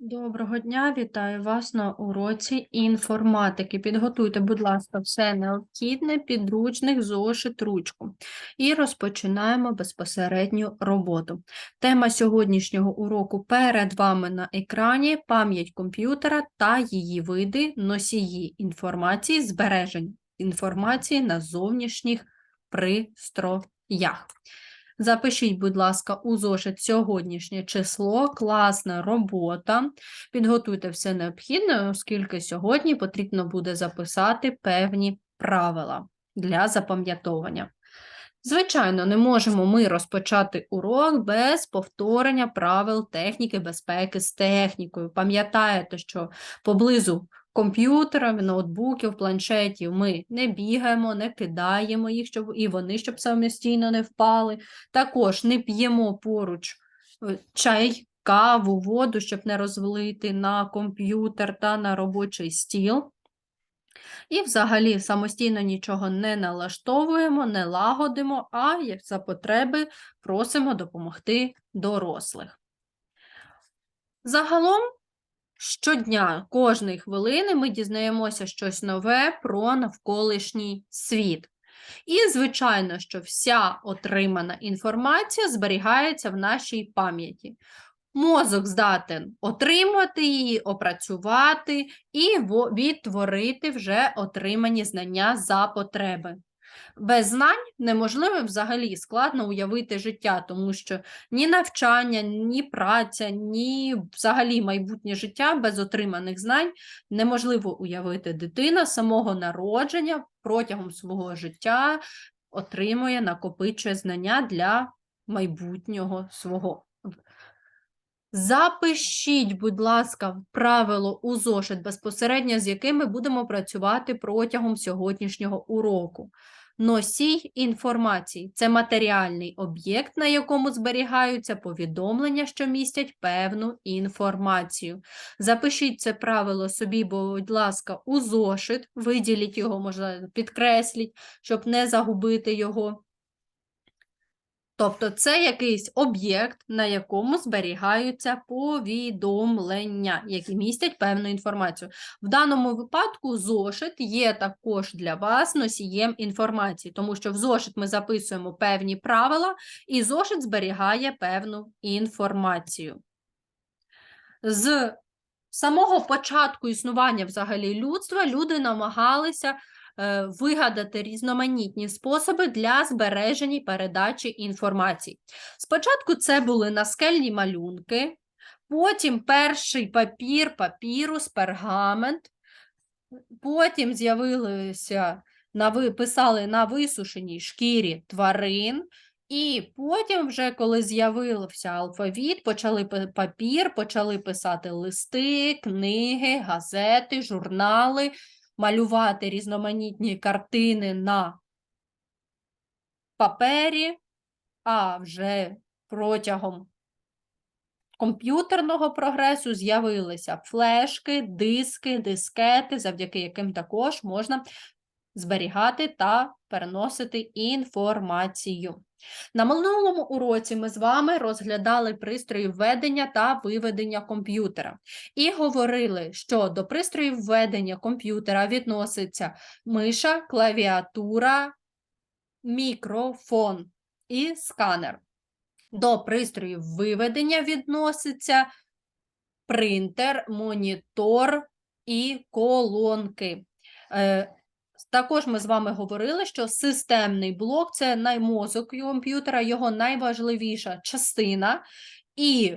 Доброго дня, вітаю вас на уроці інформатики. Підготуйте, будь ласка, все необхідне, підручник, зошит, ручку. І розпочинаємо безпосередню роботу. Тема сьогоднішнього уроку перед вами на екрані пам'ять комп'ютера та її види, носії інформації, збережень інформації на зовнішніх пристроях. Запишіть, будь ласка, у зошит сьогоднішнє число, класна робота. Підготуйте все необхідне, оскільки сьогодні потрібно буде записати певні правила для запам'ятовування. Звичайно, не можемо ми розпочати урок без повторення правил техніки безпеки з технікою. Пам'ятаєте, що поблизу комп'ютерів, ноутбуків, планшетів ми не бігаємо, не кидаємо їх, щоб і вони щоб самостійно не впали. Також не п'ємо поруч е, чай, каву, воду, щоб не розлити на комп'ютер та на робочий стіл. І взагалі самостійно нічого не налаштовуємо, не лагодимо, а як за потреби просимо допомогти дорослих. Загалом щодня, кожної хвилини ми дізнаємося щось нове про навколишній світ. І, звичайно, що вся отримана інформація зберігається в нашій пам'яті. Мозок здатен отримати її, опрацювати і відтворити вже отримані знання за потреби. Без знань неможливо взагалі складно уявити життя, тому що ні навчання, ні праця, ні взагалі майбутнє життя без отриманих знань неможливо уявити. Дитина самого народження протягом свого життя отримує, накопичує знання для майбутнього свого. Запишіть, будь ласка, правило у зошит, безпосередньо з якими будемо працювати протягом сьогоднішнього уроку. Носій інформації це матеріальний об'єкт, на якому зберігаються повідомлення, що містять певну інформацію. Запишіть це правило собі, будь ласка, у зошит, виділіть його, можливо, підкресліть, щоб не загубити його. Тобто це якийсь об'єкт, на якому зберігаються повідомлення, які містять певну інформацію. В даному випадку зошит є також для вас носієм інформації, тому що в зошит ми записуємо певні правила, і зошит зберігає певну інформацію. З самого початку існування взагалі людства люди намагалися вигадати різноманітні способи для збереження і передачі інформації. Спочатку це були наскельні малюнки, потім перший папір, папірус, пергамент, потім з'явилися на писали на висушеній шкірі тварин. І потім, вже коли з'явився алфавіт, почали папір, почали писати листи, книги, газети, журнали, малювати різноманітні картини на папері, а вже протягом комп'ютерного прогресу з'явилися флешки, диски, дискети, завдяки яким також можна зберігати та переносити інформацію. На минулому уроці ми з вами розглядали пристрої введення та виведення комп'ютера і говорили, що до пристроїв введення комп'ютера відноситься миша, клавіатура, мікрофон і сканер. До пристроїв виведення відноситься принтер, монітор і колонки. Також ми з вами говорили, що системний блок це наймозок комп'ютера, його найважливіша частина, і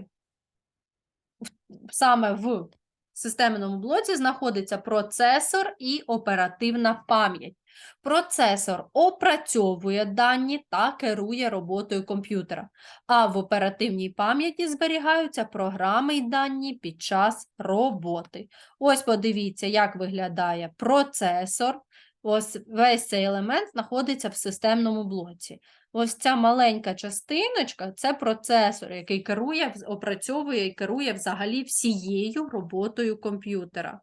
саме в системному блоці знаходиться процесор і оперативна пам'ять. Процесор опрацьовує дані та керує роботою комп'ютера, а в оперативній пам'яті зберігаються програми й дані під час роботи. Ось подивіться, як виглядає процесор. Ось весь цей елемент знаходиться в системному блоці. Ось ця маленька частиночка це процесор, який керує, опрацьовує і керує взагалі всією роботою комп'ютера.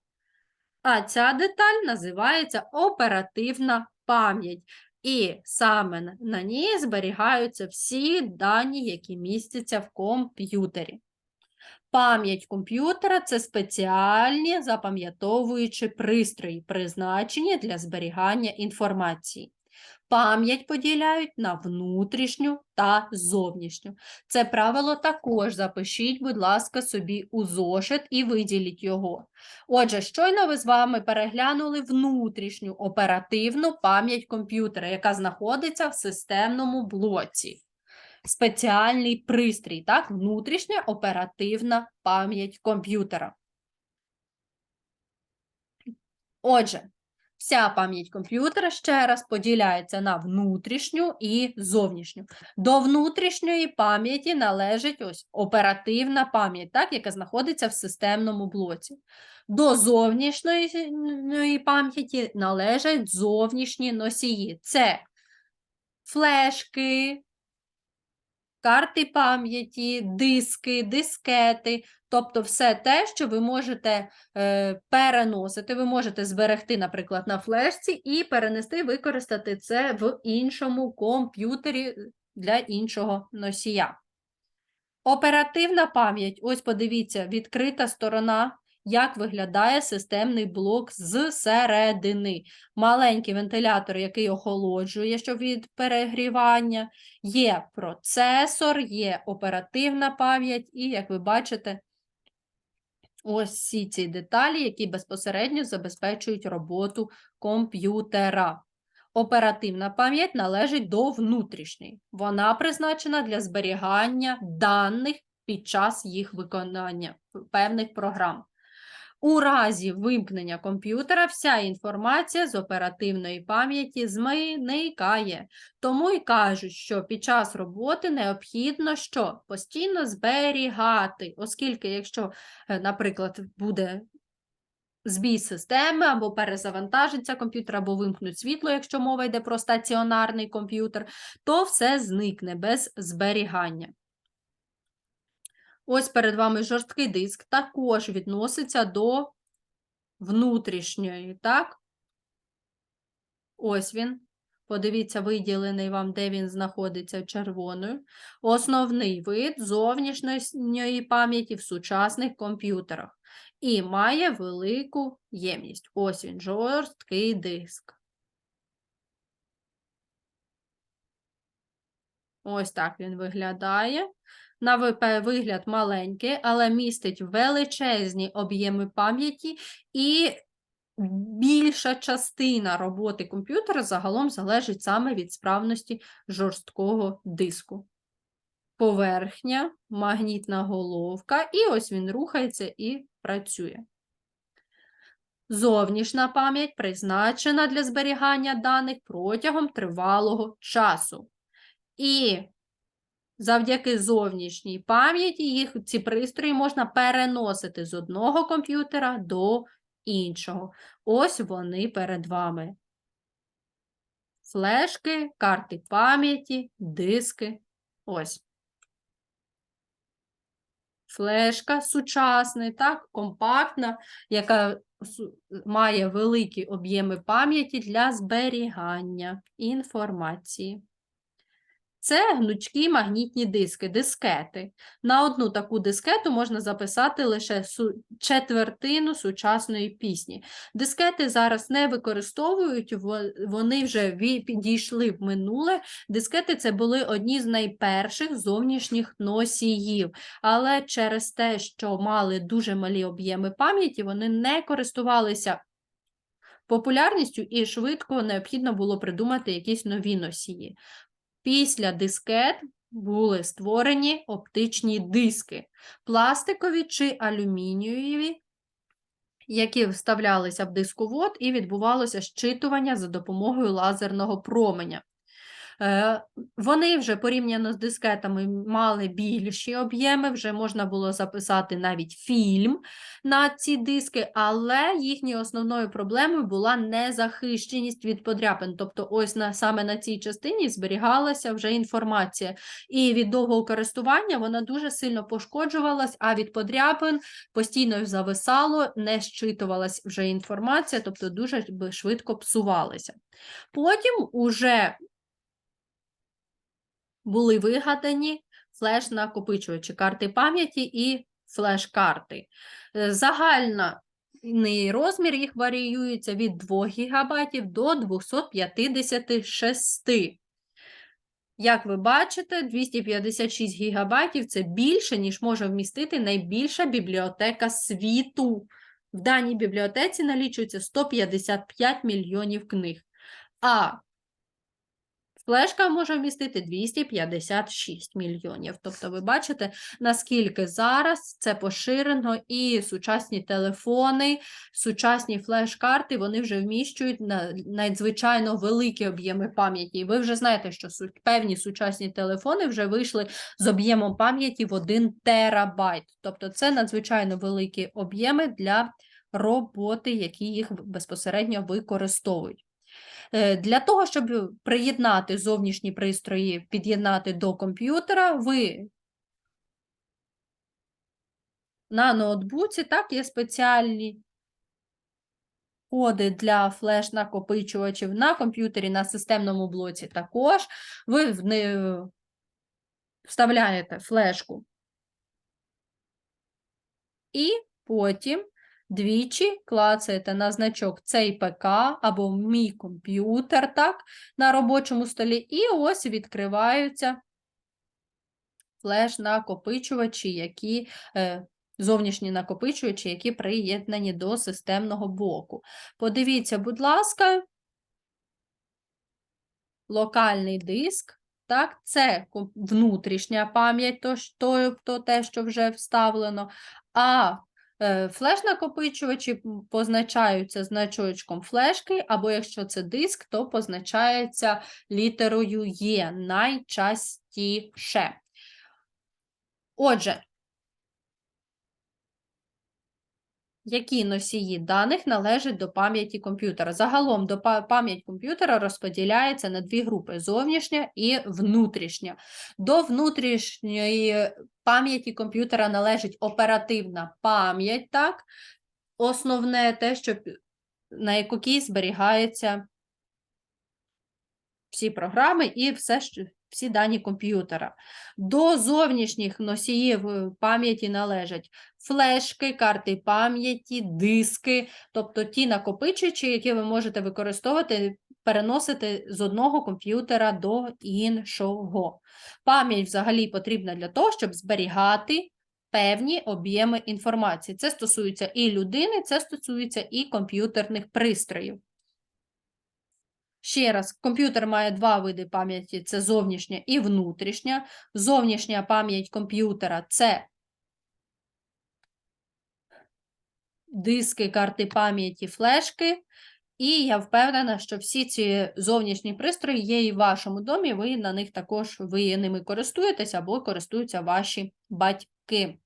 А ця деталь називається оперативна пам'ять. І саме на- ній зберігаються всі дані, які містяться в комп'ютері. Пам'ять комп'ютера це спеціальні запам'ятовуючі пристрої, призначені для зберігання інформації. Пам'ять поділяють на внутрішню та зовнішню. Це правило також запишіть, будь ласка, собі у зошит і виділіть його. Отже, щойно ви з вами переглянули внутрішню оперативну пам'ять комп'ютера, яка знаходиться в системному блоці. Спеціальний пристрій, так? Внутрішня оперативна пам'ять комп'ютера. Отже, вся пам'ять комп'ютера ще раз поділяється на внутрішню і зовнішню. До внутрішньої пам'яті належить ось оперативна пам'ять, так, яка знаходиться в системному блоці. До зовнішньої пам'яті належать зовнішні носії. Це флешки, карти пам'яті, диски, дискети, тобто все те, що ви можете е, переносити, ви можете зберегти, наприклад, на флешці і перенести, використати це в іншому комп'ютері для іншого носія. Оперативна пам'ять, ось подивіться, відкрита сторона, як виглядає системний блок з середини. Маленький вентилятор, який охолоджує, що від перегрівання, є процесор, є оперативна пам'ять, і, як ви бачите, ось всі ці деталі, які безпосередньо забезпечують роботу комп'ютера. Оперативна пам'ять належить до внутрішньої. Вона призначена для зберігання даних під час їх виконання певних програм. У разі вимкнення комп'ютера вся інформація з оперативної пам'яті зникає. Тому й кажуть, що під час роботи необхідно що постійно зберігати, оскільки, якщо, е, наприклад, буде збій системи або перезавантажиться комп'ютер, або вимкнуть світло, якщо мова йде про стаціонарний комп'ютер, то все зникне без зберігання. Ось перед вами жорсткий диск також відноситься до внутрішньої, так? Ось він. Подивіться, виділений вам, де він знаходиться червоною. Основний вид зовнішньої пам'яті в сучасних комп'ютерах. І має велику ємність. Ось він, жорсткий диск. Ось так він виглядає. На вигляд маленький, але містить величезні об'єми пам'яті і більша частина роботи комп'ютера загалом залежить саме від справності жорсткого диску. Поверхня, магнітна головка, і ось він рухається і працює. Зовнішня пам'ять призначена для зберігання даних протягом тривалого часу. І Завдяки зовнішній пам'яті їх ці пристрої можна переносити з одного комп'ютера до іншого. Ось вони перед вами. Флешки, карти пам'яті, диски. Ось. Флешка сучасна, так, компактна, яка має великі об'єми пам'яті для зберігання інформації. Це гнучкі магнітні диски, дискети. На одну таку дискету можна записати лише четвертину сучасної пісні. Дискети зараз не використовують, вони вже підійшли в минуле. Дискети це були одні з найперших зовнішніх носіїв, але через те, що мали дуже малі об'єми пам'яті, вони не користувалися. Популярністю і швидко необхідно було придумати якісь нові носії. Після дискет були створені оптичні диски, пластикові чи алюмінієві, які вставлялися в дисковод і відбувалося щитування за допомогою лазерного променя. Е, вони вже порівняно з дискетами мали більші об'єми, вже можна було записати навіть фільм на ці диски, але їхньою основною проблемою була незахищеність від подряпин. Тобто, ось на саме на цій частині зберігалася вже інформація. І від довгого користування вона дуже сильно пошкоджувалась, а від подряпин постійно зависало, не щитувалась вже інформація, тобто дуже швидко псувалася. Потім уже були вигадані флеш-накопичувачі карти пам'яті і флеш-карти. Е, Загальний розмір їх варіюється від 2 ГБ до 256. Як ви бачите, 256 ГБ – це більше, ніж може вмістити найбільша бібліотека світу. В даній бібліотеці налічується 155 мільйонів книг, а флешка може вмістити 256 мільйонів. Тобто ви бачите, наскільки зараз це поширено, і сучасні телефони, сучасні флеш-карти, вони вже вміщують на надзвичайно великі об'єми пам'яті. І ви вже знаєте, що певні сучасні телефони вже вийшли з об'ємом пам'яті в 1 терабайт. Тобто це надзвичайно великі об'єми для роботи, які їх безпосередньо використовують. Е, Для того, щоб приєднати зовнішні пристрої, під'єднати до комп'ютера, ви на ноутбуці так є спеціальні коди для флеш-накопичувачів на комп'ютері, на системному блоці також. Ви вставляєте флешку і потім двічі клацаєте на значок цей ПК або мій комп'ютер, так, на робочому столі, і ось відкриваються флеш-накопичувачі, які е, зовнішні накопичувачі, які приєднані до системного блоку. Подивіться, будь ласка, локальний диск. Так, це внутрішня пам'ять, то, ж- то, то те, що вже вставлено. А флеш-накопичувачі позначаються значочком флешки, або якщо це диск, то позначається літерою Є найчастіше. Отже, які носії даних належать до пам'яті комп'ютера? Загалом до пам'ять комп'ютера розподіляється на дві групи: зовнішня і внутрішня. До внутрішньої пам'яті комп'ютера належить оперативна пам'ять, так? Основне те, що на якій зберігається всі програми і все, що, всі дані комп'ютера. До зовнішніх носіїв е, пам'яті належать флешки, карти пам'яті, диски, тобто ті накопичувачі, які ви можете використовувати, переносити з одного комп'ютера до іншого. Пам'ять взагалі потрібна для того, щоб зберігати певні об'єми інформації. Це стосується і людини, це стосується і комп'ютерних пристроїв. Ще раз, комп'ютер має два види пам'яті: це зовнішня і внутрішня. Зовнішня пам'ять комп'ютера це диски, карти пам'яті, флешки. І я впевнена, що всі ці зовнішні пристрої є і в вашому домі, ви на них також ви ними користуєтесь або користуються ваші батьки.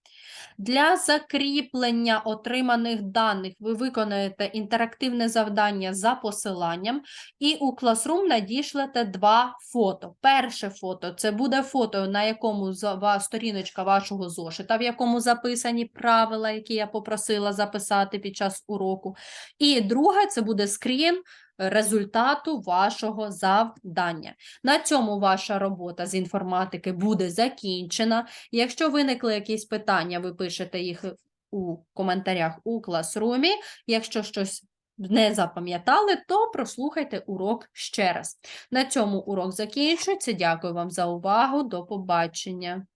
Для закріплення отриманих даних ви виконаєте інтерактивне завдання за посиланням, і у Classroom надішлете два фото. Перше фото це буде фото, на якому сторіночка вашого зошита, в якому записані правила, які я попросила записати під час уроку. І друге це буде скрін результату вашого завдання. На цьому ваша робота з інформатики буде закінчена. Якщо виникли якісь питання, ви пишете їх у коментарях у класрумі. Якщо щось не запам'ятали, то прослухайте урок ще раз. На цьому урок закінчується. Дякую вам за увагу. До побачення.